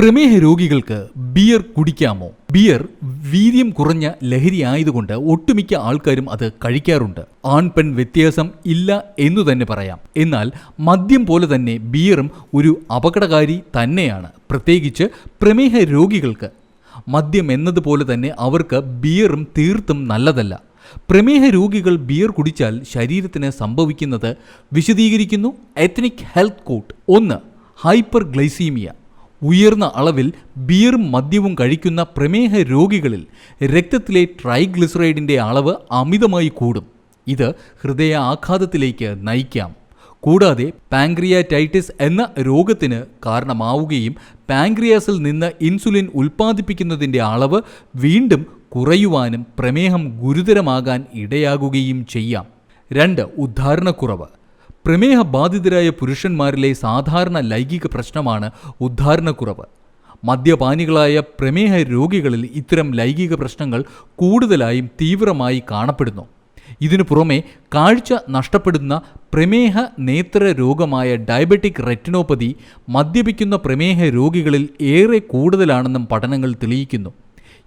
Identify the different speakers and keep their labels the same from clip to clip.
Speaker 1: പ്രമേഹ രോഗികൾക്ക് beer കുടിക്കാമോ? Beer വീര്യം കുറഞ്ഞ ലഹരി ആയതുകൊണ്ട് ഒട്ടുമിക്ക ആൾക്കാരും അത് കഴിക്കാറുണ്ട്. ആൺ പെൺ വ്യത്യാസം ഇല്ല എന്നു തന്നെ പറയാം. എന്നാൽ മദ്യം പോലെ തന്നെ ബിയറും ഒരു അപകടകാരി തന്നെയാണ്. പ്രത്യേകിച്ച് പ്രമേഹ രോഗികൾക്ക്. മദ്യം എന്നതുപോലെ തന്നെ അവർക്ക് ബിയറും തീർത്തും നല്ലതല്ല. പ്രമേഹ രോഗികൾ ബിയർ കുടിച്ചാൽ ശരീരത്തിന് സംഭവിക്കുന്നത് വിശദീകരിക്കുന്നു. എത്നിക് ഹെൽത്ത് കോട്ട് ഒന്ന് ഹൈപ്പർ ഗ്ലൈസീമിയ ഉയർന്ന അളവിൽ ബിയറും മദ്യവും കഴിക്കുന്ന പ്രമേഹ രോഗികളിൽ രക്തത്തിലെ ട്രൈഗ്ലിസറൈഡിന്റെ അളവ് അമിതമായി കൂടും. ഇത് ഹൃദയ ആഘാതത്തിലേക്ക് നയിക്കാം. കൂടാതെ പാങ്ക്രിയാറ്റൈറ്റിസ് എന്ന രോഗത്തിന് കാരണമാവുകയും പാങ്ക്രിയാസിൽ നിന്ന് ഇൻസുലിൻ ഉൽപ്പാദിപ്പിക്കുന്നതിന്റെ അളവ് വീണ്ടും കുറയുവാനും പ്രമേഹം ഗുരുതരമാകാൻ ഇടയാകുകയും ചെയ്യാം. രണ്ട് ഉദ്ധാരണക്കുറവ്. പ്രമേഹ ബാധിതരായ പുരുഷന്മാരിലെ സാധാരണ ലൈംഗിക പ്രശ്നമാണ് ഉദ്ധാരണക്കുറവ്. മദ്യപാനികളായ പ്രമേഹ രോഗികളിൽ ഇത്തരം ലൈംഗിക പ്രശ്നങ്ങൾ കൂടുതലായും തീവ്രമായി കാണപ്പെടുന്നു. ഇതിനു പുറമെ കാഴ്ച നഷ്ടപ്പെടുന്ന പ്രമേഹ നേത്ര രോഗമായ ഡയബറ്റിക് റെറ്റിനോപ്പതി മദ്യപിക്കുന്ന പ്രമേഹ രോഗികളിൽ ഏറെ കൂടുതലാണെന്നും പഠനങ്ങൾ തെളിയിക്കുന്നു.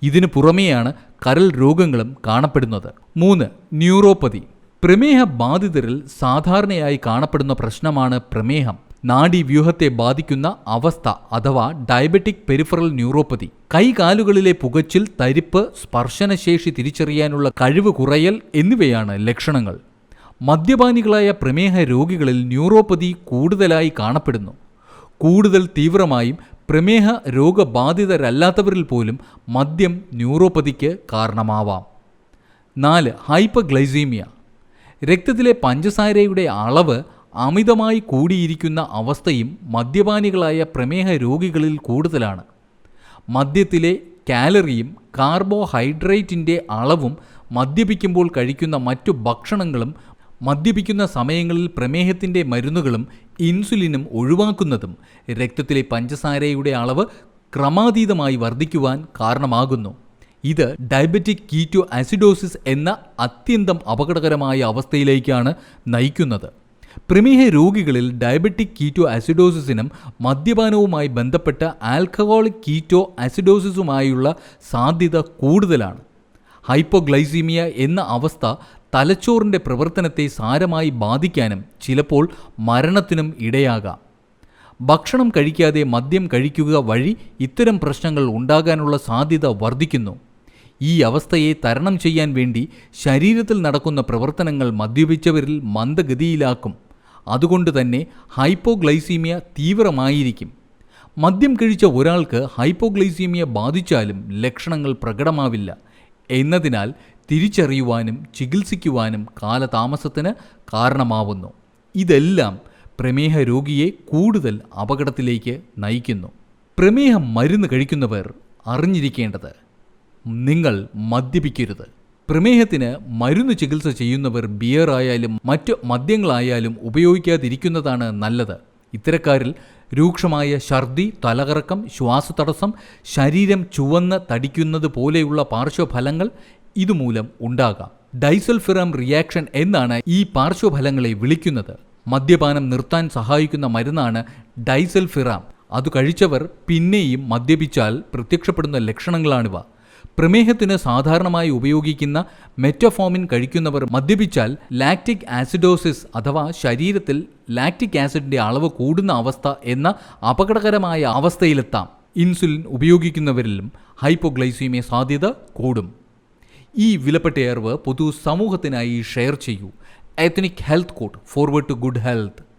Speaker 1: ഇതിനു പുറമെയാണ് കരൾ രോഗങ്ങളും കാണപ്പെടുന്നത്. മൂന്ന് ന്യൂറോപ്പതി. പ്രമേഹ ബാധിതരിൽ സാധാരണയായി കാണപ്പെടുന്ന പ്രശ്നമാണ് പ്രമേഹം. നാഡീവ്യൂഹത്തെ ബാധിക്കുന്ന അവസ്ഥ അഥവാ ഡയബറ്റിക് പെരിഫറൽ ന്യൂറോപ്പതി. കൈകാലുകളിലെ പുകച്ചിൽ തരിപ്പ് സ്പർശനശേഷി തിരിച്ചറിയാനുള്ള കഴിവ് കുറയൽ എന്നിവയാണ് ലക്ഷണങ്ങൾ. മദ്യപാനികളായ പ്രമേഹ രോഗികളിൽ ന്യൂറോപ്പതി കൂടുതലായി കാണപ്പെടുന്നു. കൂടുതൽ തീവ്രമായും പ്രമേഹ രോഗബാധിതരല്ലാത്തവരിൽ പോലും മദ്യം ന്യൂറോപ്പതിക്ക് കാരണമാവാം. നാല് ഹൈപ്പഗ്ലൈസീമിയ. രക്തത്തിലെ പഞ്ചസാരയുടെ അളവ് അമിതമായി കൂടിയിരിക്കുന്ന അവസ്ഥയും മദ്യപാനികളായ പ്രമേഹ രോഗികളിൽ കൂടുതലാണ്. മദ്യത്തിലെ കാലറിയും കാർബോഹൈഡ്രേറ്റിന്റെ അളവും മദ്യപിക്കുമ്പോൾ കഴിക്കുന്ന മറ്റു ഭക്ഷണങ്ങളും മദ്യപിക്കുന്ന സമയങ്ങളിൽ പ്രമേഹത്തിന്റെ മരുന്നുകളും ഇൻസുലിനും ഒഴിവാക്കുന്നതും രക്തത്തിലെ പഞ്ചസാരയുടെ അളവ് ക്രമാതീതമായി വർദ്ധിക്കുവാൻ കാരണമാകുന്നു. ഇത് ഡയബറ്റിക് കീറ്റോ ആസിഡോസിസ് എന്ന അത്യന്തം അപകടകരമായ അവസ്ഥയിലേക്കാണ് നയിക്കുന്നത്. പ്രമേഹ രോഗികളിൽ ഡയബറ്റിക് കീറ്റോ ആസിഡോസിസിനും മദ്യപാനവുമായി ബന്ധപ്പെട്ട ആൽക്കഹോളിക് കീറ്റോ ആസിഡോസിസുമായുള്ള സാധ്യത കൂടുതലാണ്. ഹൈപ്പോഗ്ലൈസീമിയ എന്ന അവസ്ഥ തലച്ചോറിന്റെ പ്രവർത്തനത്തെ സാരമായി ബാധിക്കാനും ചിലപ്പോൾ മരണത്തിനും ഇടയാകാം. ഭക്ഷണം കഴിക്കാതെ മദ്യം കഴിക്കുക വഴി ഇത്തരം പ്രശ്നങ്ങൾ ഉണ്ടാകാനുള്ള സാധ്യത വർദ്ധിക്കുന്നു. ഈ അവസ്ഥയെ തരണം ചെയ്യാൻ വേണ്ടി ശരീരത്തിൽ നടക്കുന്ന പ്രവർത്തനങ്ങൾ മദ്യപിച്ചവരിൽ മന്ദഗതിയിലാക്കും. അതുകൊണ്ട് തന്നെ ഹൈപ്പോഗ്ലൈസീമിയ തീവ്രമായിരിക്കും. മദ്യം കഴിച്ച ഒരാൾക്ക് ഹൈപ്പോഗ്ലൈസീമിയ ബാധിച്ചാലും ലക്ഷണങ്ങൾ പ്രകടമാവില്ല. എന്നതിനാൽ തിരിച്ചറിയുവാനും ചികിത്സിക്കുവാനും കാലതാമസത്തിന് കാരണമാവുന്നു. ഇതെല്ലാം പ്രമേഹ രോഗിയെ കൂടുതൽ അപകടത്തിലേക്ക് നയിക്കുന്നു. പ്രമേഹം മരുന്ന് കഴിക്കുന്നവർ അറിഞ്ഞിരിക്കേണ്ടത് നിങ്ങൾ മദ്യപിക്കരുത്. പ്രമേഹത്തിന് മരുന്ന് ചികിത്സ ചെയ്യുന്നവർ ബിയർ ആയാലും മറ്റ് മദ്യങ്ങളായാലും ഉപയോഗിക്കാതിരിക്കുന്നതാണ് നല്ലത്. ഇത്തരക്കാരിൽ രൂക്ഷമായ ഛർദി തലകറക്കം ശ്വാസതടസ്സം ശരീരം ചുവന്ന് തടിക്കുന്നത് പോലെയുള്ള പാർശ്വഫലങ്ങൾ ഇതുമൂലം ഉണ്ടാകാം. ഡൈസൽഫിറം റിയാക്ഷൻ എന്നാണ് ഈ പാർശ്വഫലങ്ങളെ വിളിക്കുന്നത്. മദ്യപാനം നിർത്താൻ സഹായിക്കുന്ന മരുന്നാണ് ഡൈസൽഫിറാം. അത് കഴിച്ചവർ പിന്നെയും മദ്യപിച്ചാൽ പ്രത്യക്ഷപ്പെടുന്ന ലക്ഷണങ്ങളാണിവ. പ്രമേഹത്തിന് സാധാരണമായി ഉപയോഗിക്കുന്ന മെറ്റഫോമിൻ കഴിക്കുന്നവർ മദ്യപിച്ചാൽ ലാക്റ്റിക് ആസിഡോസിസ് അഥവാ ശരീരത്തിൽ ലാക്റ്റിക് ആസിഡിന്റെ അളവ് കൂടുന്ന അവസ്ഥ എന്ന അപകടകരമായ അവസ്ഥയിലെത്താം. ഇൻസുലിൻ ഉപയോഗിക്കുന്നവരിലും ഹൈപ്പോഗ്ലൈസീമിയ സാധ്യത കൂടും. ഈ വിലപ്പെട്ട അറിവ് പൊതു സമൂഹത്തിനായി ഷെയർ ചെയ്യൂ. Ethnic health code forward to good health